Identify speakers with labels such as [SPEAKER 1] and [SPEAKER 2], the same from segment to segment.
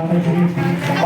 [SPEAKER 1] Obrigado.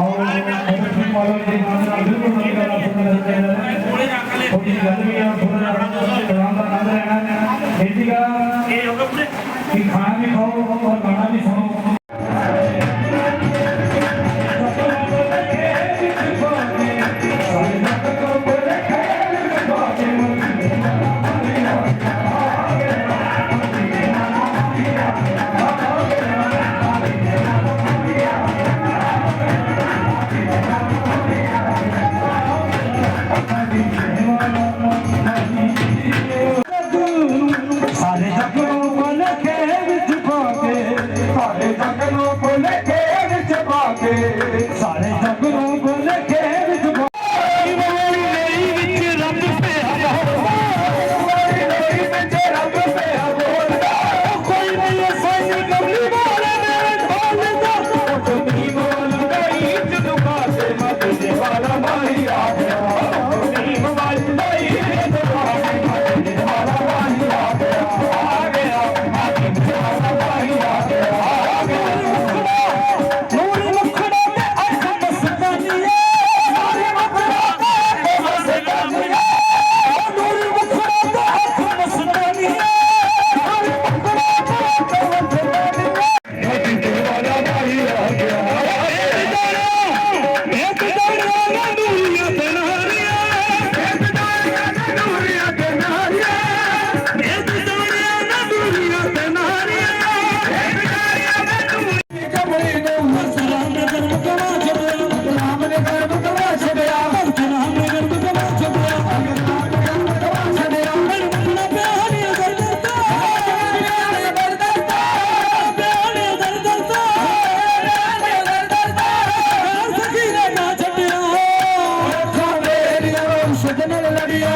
[SPEAKER 1] ಜನರಲ್ಲಿ ನಡೆಯೋ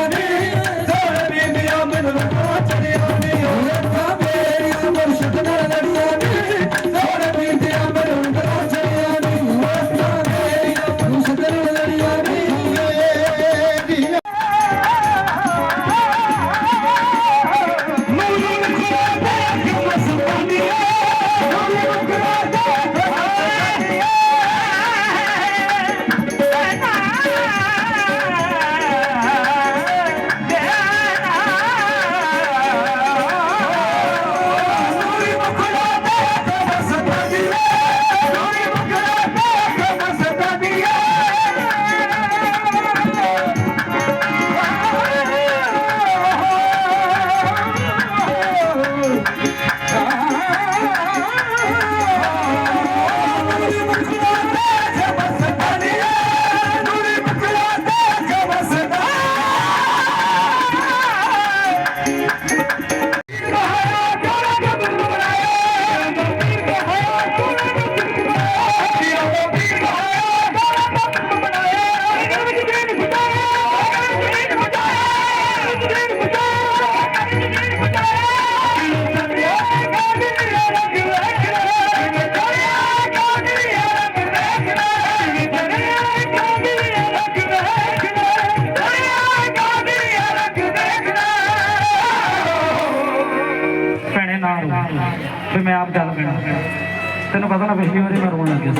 [SPEAKER 1] ਤੈਨੂੰ ਪਤਾ ਨਾ ਪਿਛਲੀ ਵਾਰੀ ਮੈਂ ਰੋਣ ਲੱਗਿਆ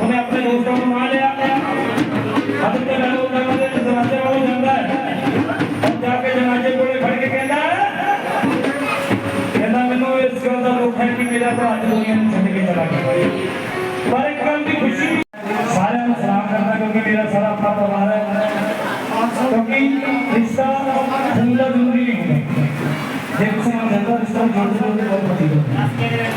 [SPEAKER 1] ਉਹਨੇ ਆਪਣੇ ਦੋਸਤਾਂ ਨੂੰ ਨਾਲ ਲਿਆ। ਅੱਜ ਤੇ ਮੈਂ ਉਹਨਾਂ ਦੇ ਦਰਵਾਜ਼ੇ ਵੱਲ ਜਾਂਦਾ ਹੈ। ਜਾ ਕੇ ਜਨਾਜ਼ੇ ਕੋਲੇ ਖੜ ਕੇ ਕਹਿੰਦਾ ਕਹਿੰਦਾ, ਮੈਨੂੰ ਇਸ ਗੱਲ ਦਾ ਦੁੱਖ ਹੈ ਕਿ ਮੇਰਾ ਭਰਾ ਦੁਨੀਆ ਨੂੰ ਛੱਡ ਕੇ ਚਲਾ ਗਿਆ ਪਰ ਇੱਕ ਗੱਲ ਦੀ ਖੁਸ਼ੀ ਸਾਰਿਆਂ ਨੂੰ ਸਲਾਮ ਕਰਦਾ ਕਿਉਂਕਿ ਮੇਰਾ ਸਾਰਾ ਪਰਿਵਾਰ ਹੈ। ਕਿਉਂਕਿ ਰਿਸ਼ਤਾ
[SPEAKER 2] ਸੰਗਤ আজকের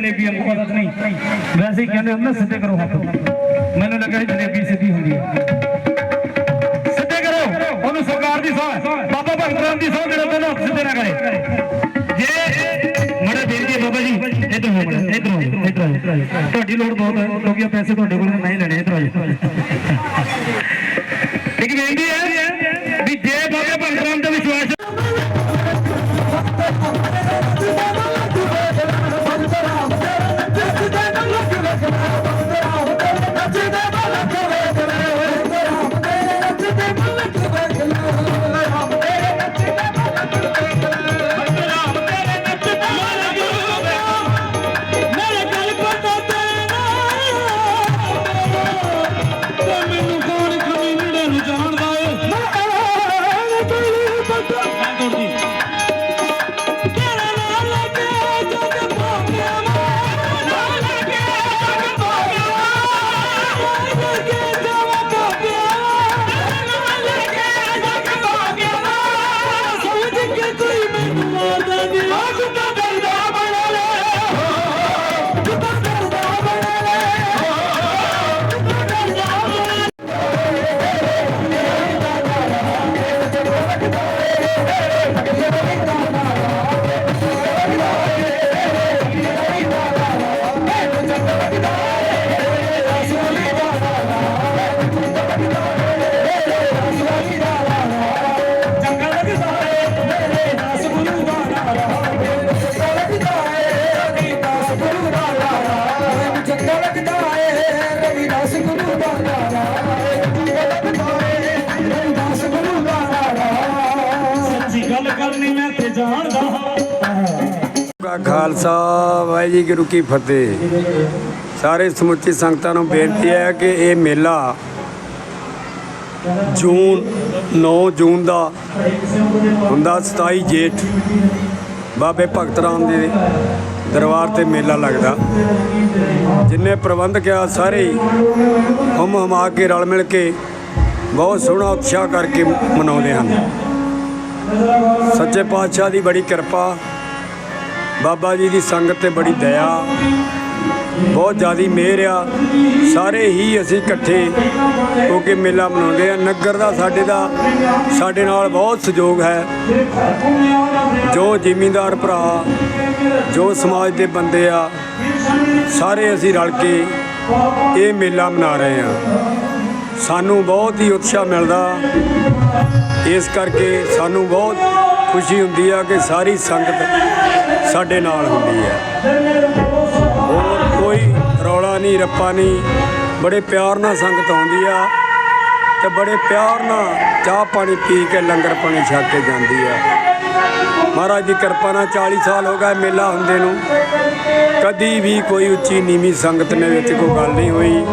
[SPEAKER 1] ਵੈਸੇ ਹੀ ਕਹਿੰਦੇ ਹੁੰਦੇ ਨਾ ਸਿੱਧੇ ਕਰੋ ਹੱਥ। ਮੈਨੂੰ ਲੱਗਾ ਸੀ ਜਲੇਬੀ ਸਿੱਧੀ ਹੁੰਦੀ ਹੈ ਸਿੱਧੇ ਕਰੋ। ਉਹਨੂੰ ਸਰਕਾਰ ਦੀ ਸੌ ਬਾਬਾ ਭਗਤ ਰਾਮ ਦੀ ਸੌ ਜਿਹੜਾ ਦੋਨੋਂ ਹੱਥ ਸਿੱਧੇ ਨਾ ਕਰੇ। ਜੇ ਮੜਾ ਬੇਨਤੀ ਹੈ ਬਾਬਾ ਜੀ, ਇੱਧਰ ਹੋ ਮੜਾ, ਇੱਧਰ ਹੋ ਇੱਧਰ ਹੋ ਤੁਹਾਡੀ ਲੋੜ ਬਹੁਤ ਹੈ ਕਿਉਂਕਿ ਪੈਸੇ ਤੁਹਾਡੇ ਕੋਲ ਨਹੀਂ ਲੈਣੇ ਇੱਧਰ ਆ ਜਾਓ ਇੱਕ ਬੇਨਤੀ ਹੈ ਵੀ ਜੇ
[SPEAKER 3] ਖਾਲਸਾ, ਵਾਹਿਗੁਰੂ ਕੀ ਫਤਿਹ। ਸਾਰੇ ਸਮੁੱਚੀ ਸੰਗਤਾਂ ਨੂੰ ਬੇਨਤੀ ਹੈ ਕਿ ਇਹ ਮੇਲਾ ਜੂਨ 9 ਜੂਨ ਦਾ ਹੁੰਦਾ 27 ਜੇਠ ਬਾਬੇ ਭਗਤ ਰਾਮ ਦੇ ਦਰਬਾਰ ਤੇ ਮੇਲਾ ਲੱਗਦਾ। ਜਿੰਨੇ ਪ੍ਰਬੰਧਕ ਆ ਸਾਰੇ ਹੀ ਹਮ ਹਮਾ ਕੇ ਰਲ ਮਿਲ ਕੇ ਬਹੁਤ ਸੋਹਣਾ ਉਤਸ਼ਾਹ ਕਰਕੇ ਮਨਾਉਂਦੇ ਹਨ। ਸੱਚੇ ਪਾਤਸ਼ਾਹ ਦੀ ਬੜੀ ਕਿਰਪਾ ਬਾਬਾ ਜੀ ਦੀ ਸੰਗਤ ਤੇ ਬੜੀ ਦਇਆ, ਬਹੁਤ ਜ਼ਿਆਦੀ ਮਿਹਰ ਆ। ਸਾਰੇ ਹੀ ਅਸੀਂ ਇਕੱਠੇ ਹੋ ਕੇ ਮੇਲਾ ਮਨਾਉਂਦੇ ਆ ਨਗਰ ਦਾ ਸਾਡੇ ਦਾ, ਸਾਡੇ ਨਾਲ ਬਹੁਤ ਸਹਿਯੋਗ ਹੈ। ਜੋ ਜ਼ਿਮੀਂਦਾਰ ਭਰਾ, ਜੋ ਸਮਾਜ ਦੇ ਬੰਦੇ ਆ, ਸਾਰੇ ਅਸੀਂ ਰਲ ਕੇ ਇਹ ਮੇਲਾ ਮਨਾ ਰਹੇ ਆ ਸਾਨੂੰ ਬਹੁਤ ਹੀ ਉਤਸ਼ਾਹ ਮਿਲਦਾ। ਇਸ ਕਰਕੇ ਸਾਨੂੰ ਬਹੁਤ ਖੁਸ਼ੀ ਹੁੰਦੀ ਆ ਕਿ ਸਾਰੀ ਸੰਗਤ ਸਾਡੇ ਨਾਲ ਹੁੰਦੀ ਹੈ। ਹੋਰ ਕੋਈ ਰੌਲਾ ਨਹੀਂ, ਰੱਪਾ ਨਹੀਂ। ਬੜੇ ਪਿਆਰ ਨਾਲ ਸੰਗਤ ਆਉਂਦੀ ਆ ਤੇ ਬੜੇ ਪਿਆਰ ਨਾਲ ਚਾਹ ਪਾਣੀ ਪੀ ਕੇ ਲੰਗਰ ਪਾਣੀ ਛਕ ਕੇ ਜਾਂਦੀ ਆ। ਮਹਾਰਾਜ ਦੀ ਕਿਰਪਾ ਨਾਲ 40 ਸਾਲ ਹੋ ਗਏ ਮੇਲਾ ਹੁੰਦੇ ਨੂੰ। ਕਦੀ ਵੀ ਕੋਈ ਉੱਚੀ ਨੀਵੀਂ ਸੰਗਤ ਨੇ ਵਿੱਚ ਕੋਈ ਗੱਲ ਨਹੀਂ ਹੋਈ।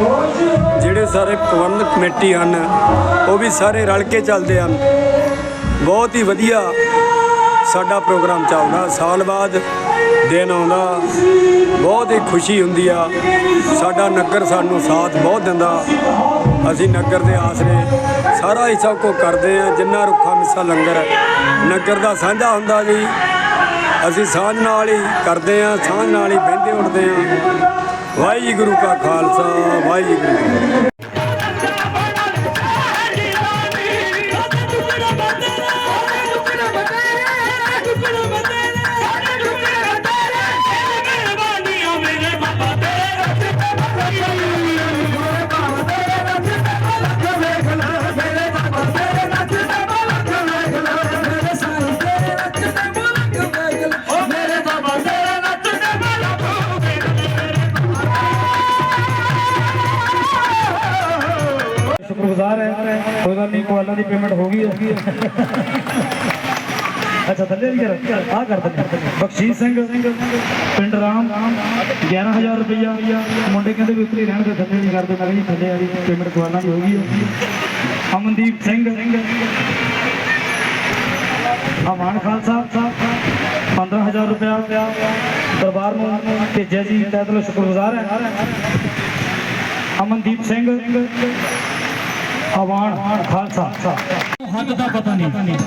[SPEAKER 3] ਜਿਹੜੇ ਸਾਰੇ ਪ੍ਰਬੰਧਕ ਕਮੇਟੀ ਹਨ, ਉਹ ਵੀ ਸਾਰੇ ਰਲ ਕੇ ਚੱਲਦੇ ਹਨ। ਬਹੁਤ ਹੀ ਵਧੀਆ ਸਾਡਾ ਪ੍ਰੋਗਰਾਮ ਚੱਲਦਾ, ਸਾਲ ਬਾਅਦ ਦਿਨ ਆਉਂਦਾ, ਬਹੁਤ ਹੀ ਖੁਸ਼ੀ ਹੁੰਦੀ ਆ। ਸਾਡਾ ਨਗਰ ਸਾਨੂੰ ਸਾਥ ਬਹੁਤ ਦਿੰਦਾ। ਅਸੀਂ ਨਗਰ ਦੇ ਆਸਰੇ ਸਾਰਾ ਹੀ ਸਭ ਕੁਝ ਕਰਦੇ ਆ, ਜਿੰਨਾ ਰੁੱਖਾ ਮਿੱਸਾ ਲੰਗਰ ਨਗਰ ਦਾ ਸਾਂਝਾ ਹੁੰਦਾ ਜੀ। ਅਸੀਂ ਸਾਂਝ ਨਾਲ ਹੀ ਕਰਦੇ ਆ, ਸਾਂਝ ਨਾਲ ਹੀ ਬਹਿੰਦੇ ਉੱਠਦੇ ਆ। ਵਾਹਿਗੁਰੂ ਕਾ ਖਾਲਸਾ, ਵਾਹਿਗੁਰੂ
[SPEAKER 1] ਪੇਮੈਂਟ ਹੋ ਗਈ ਹੈ ਅੱਛਾ ਥੱਲੇ ਵੀ ਕਰ ਆ ਕਰ ਦਿੰਦੇ ਬਖਸ਼ੀਸ਼ ਸਿੰਘ ਪਿੰਡ ਰਾਮ 11000 ਰੁਪਇਆ ਮੁੰਡੇ ਕਹਿੰਦੇ ਵੀ ਉੱਤਰੀ ਰਹਿਣ ਦੇ ਥੱਲੇ ਨਹੀਂ ਕਰਦੇ ਮੈਂ ਕਿਹਾ ਜੀ ਥੱਲੇ ਵਾਲੀ ਪੇਮੈਂਟ ਕੋਲਾਂ ਦੀ ਹੋ ਗਈ ਹੈ ਅਮਨਦੀਪ ਸਿੰਘ ਅਮਾਨ ਖਾਨ ਸਾਹਿਬ 15000 ਰੁਪਇਆ ਦਰਬਾਰ ਨੂੰ ਭੇਜਿਆ ਜੀ ਤਹਿ ਦਿਲੋਂ ਸ਼ੁਕਰਗੁਜ਼ਾਰ ਹੈ ਅਮਨਦੀਪ ਸਿੰਘ ਆਵਾਨ ਖਾਲਸਾ। ਹੱਦ ਦਾ ਪਤਾ ਨਹੀਂ।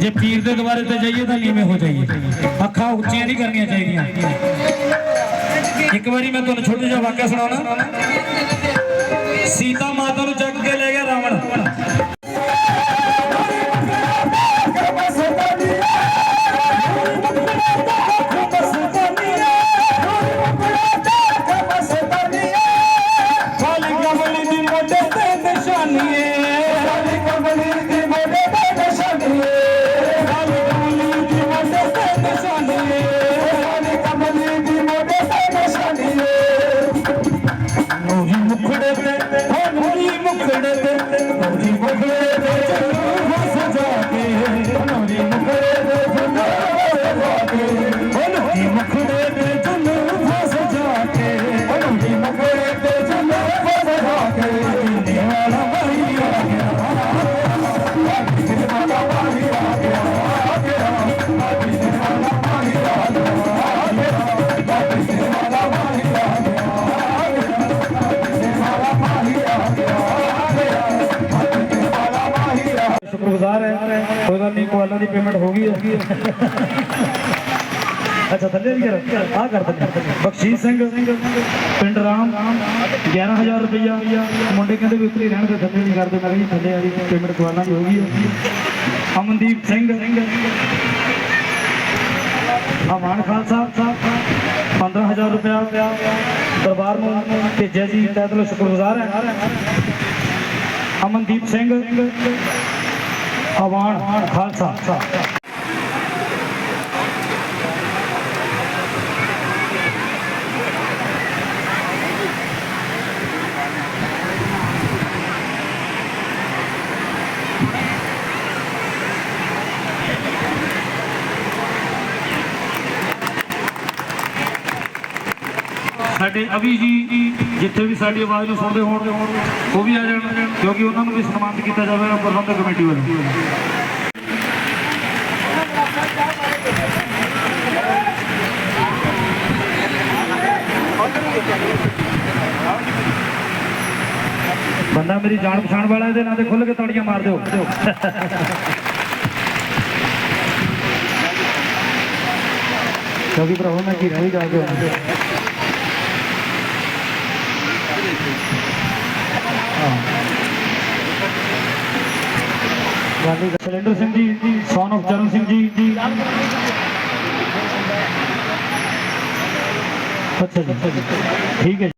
[SPEAKER 1] ਜੇ ਪੀਰ ਦੇ ਦੁਆਰੇ ਤੇ ਜਾਈਏ ਤਾਂ ਨੀਵੇਂ ਹੋ ਜਾਈਏ। ਅੱਖਾਂ ਉੱਚੀਆਂ ਨਹੀਂ ਕਰਨੀਆਂ ਚਾਹੀਦੀਆਂ। ਇੱਕ ਵਾਰੀ ਮੈਂ ਤੁਹਾਨੂੰ ਛੋਟਾ ਜਿਹਾ ਵਾਕਿਆ ਸੁਣਾਉਣਾ। ਸੀਤਾ ਮਾਤਾ ਨੂੰ
[SPEAKER 2] ਜਾ
[SPEAKER 1] ਸ਼ੁਕਰਗੁਜ਼ਾਰ ਹੈ ਕੋਈ ਗੱਲ ਨਹੀਂ ਕੋਲਾ ਦੀ ਪੇਮੈਂਟ ਹੋ ਗਈ ਹੈ ਅੱਛਾ ਥੱਲੇ ਵੀ ਕਰ ਆ ਕਰ ਦਿੰਦੇ ਬਖਸ਼ੀਸ਼ ਸਿੰਘ ਪਿੰਡ ਰਾਮ 11000 ਰੁਪਇਆ ਮੁੰਡੇ ਕਹਿੰਦੇ ਵੀ ਉੱਤਰੀ ਰਹਿਣ ਦੇ ਥੱਲੇ ਨਹੀਂ ਕਰਦੇ। ਮੈਂ ਕਿਹਾ ਜੀ, ਥੱਲੇ ਵਾਲੀ ਪੇਮੈਂਟ ਕੋਲਾ ਦੀ ਹੋ ਗਈ ਹੈ। ਅਮਨਦੀਪ ਸਿੰਘ। ਅਮਾਨ ਖਾਨ ਸਾਹਿਬ 15000 ਰੁਪਇਆ ਦਰਬਾਰ ਨੂੰ ਭੇਜਿਆ ਜੀ। ਤਹਿ ਦਿਲੋਂ ਸ਼ੁਕਰਗੁਜ਼ਾਰ ਹੈ। ਅਮਨਦੀਪ ਸਿੰਘ। ਆਵਾਨ ਖਾਲਸਾ। ਸਾਡੇ ਅਭੀ ਜੀ ਜਿੱਥੇ ਵੀ ਸਾਡੀ ਆਵਾਜ਼ ਨੂੰ ਸੁਣਦੇ ਹੋਣ ਉਹ ਵੀ ਆ ਜਾਣ, ਕਿਉਂਕਿ ਉਹਨਾਂ ਨੂੰ ਵੀ ਸਨਮਾਨਿਤ ਕੀਤਾ ਜਾਵੇਗਾ ਪ੍ਰਬੰਧਕ ਕਮੇਟੀ ਵੱਲੋਂ। ਬੰਦਾ ਮੇਰੀ ਜਾਣ ਪਛਾਣ ਵਾਲਾ ਇਹਦੇ ਨਾਂ ਤੇ ਖੁੱਲ ਕੇ ਤਾੜੀਆਂ ਮਾਰ ਦਿਓ। ਕਿਉਂਕਿ ਭਰਾਵਾ ਮੈਂ ਕੀ ਰਹਿ ਜਾ ਕੇ ਸਿਲੰਡਰ ਸਿੰਘ ਜੀ ਸੌਨ of ਚਰਨ ਸਿੰਘ ਜੀ। ਅੱਛਾ ਜੀ ਠੀਕ ਹੈ